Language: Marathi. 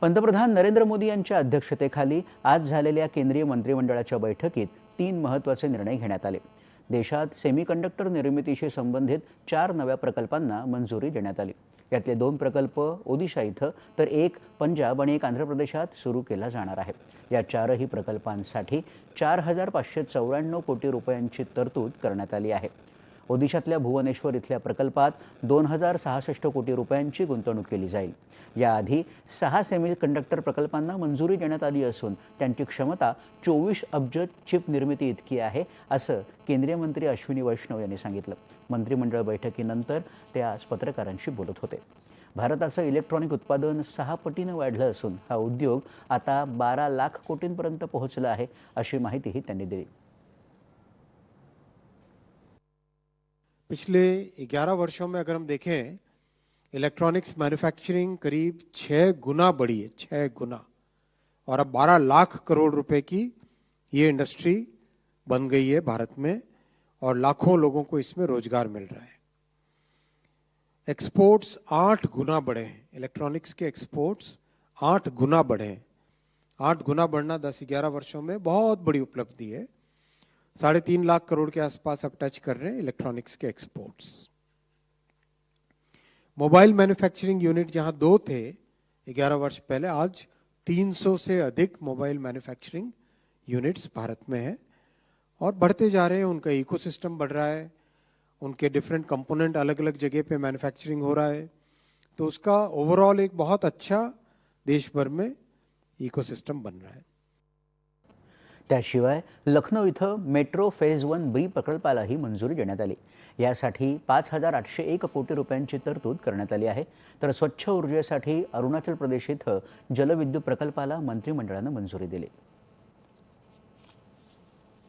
पंतप्रधान नरेंद्र मोदी यांच्या अध्यक्षतेखाली आज झालेल्या केंद्रीय मंत्रिमंडळाच्या बैठकीत तीन महत्त्वाचे निर्णय घेण्यात आले. देशात सेमीकंडक्टर निर्मितीशी संबंधित चार नव्या प्रकल्पांना मंजुरी देण्यात आली. यातले दोन प्रकल्प ओदिशा इथं तर एक पंजाब आणि एक आंध्र प्रदेशात सुरू केला जाणार आहे. या चारही प्रकल्पांसाठी चार हजार पाचशे चौऱ्याण्णव कोटी रुपयांची तरतूद करण्यात आली आहे. ओदिशातल्या भुवनेश्वर इथल्या प्रकल्पात दोन हजार सहासष्ट कोटी रुपयांची गुंतवणूक केली जाईल. याआधी सहा सेमी कंडक्टर प्रकल्पांना मंजुरी देण्यात आली असून त्यांची क्षमता चोवीस अब्ज चिप निर्मिती इतकी आहे असं केंद्रीय मंत्री अश्विनी वैष्णव यांनी सांगितलं. मंत्रिमंडळ बैठकीनंतर ते आज पत्रकारांशी बोलत होते. भारताचं इलेक्ट्रॉनिक उत्पादन सहा पटीनं वाढलं असून हा उद्योग आता बारा लाख कोटींपर्यंत पोहोचला आहे अशी माहितीही त्यांनी दिली. पिछले 11 वर्षों में अगर हम देखें इलेक्ट्रॉनिक्स मैन्युफैक्चरिंग करीब छः गुना बढ़ी है छः गुना। और अब 12 लाख करोड़ रुपए की ये इंडस्ट्री बन गई है भारत में और लाखों लोगों को इसमें रोज़गार मिल रहा है। एक्सपोर्ट्स आठ गुना बढ़े हैं। इलेक्ट्रॉनिक्स के एक्सपोर्ट्स आठ गुना बढ़े हैं। आठ गुना बढ़ना दस ग्यारह वर्षों में बहुत बड़ी उपलब्धि है। साढ़े तीन लाख करोड़ के आसपास अब टच कर रहे हैं इलेक्ट्रॉनिक्स के एक्सपोर्ट्स। मोबाइल मैन्युफैक्चरिंग यूनिट जहाँ दो थे 11 वर्ष पहले, आज 300 से अधिक मोबाइल मैन्युफैक्चरिंग यूनिट्स भारत में है और बढ़ते जा रहे हैं। उनका इकोसिस्टम बढ़ रहा है, उनके डिफरेंट कंपोनेंट अलग अलग जगह पे मैन्युफैक्चरिंग हो रहा है तो उसका ओवरऑल एक बहुत अच्छा देश भर में इकोसिस्टम बन रहा है। त्याशिवाय लखनौ इथं मेट्रो फेज वन बी प्रकल्पालाही मंजुरी देण्यात आली. यासाठी पाच हजार आठशे एक कोटी रुपयांची तरतूद करण्यात आली आहे. तर स्वच्छ ऊर्जेसाठी अरुणाचल प्रदेश इथं जलविद्युत प्रकल्पाला मंत्रिमंडळानं मंजुरी दिली.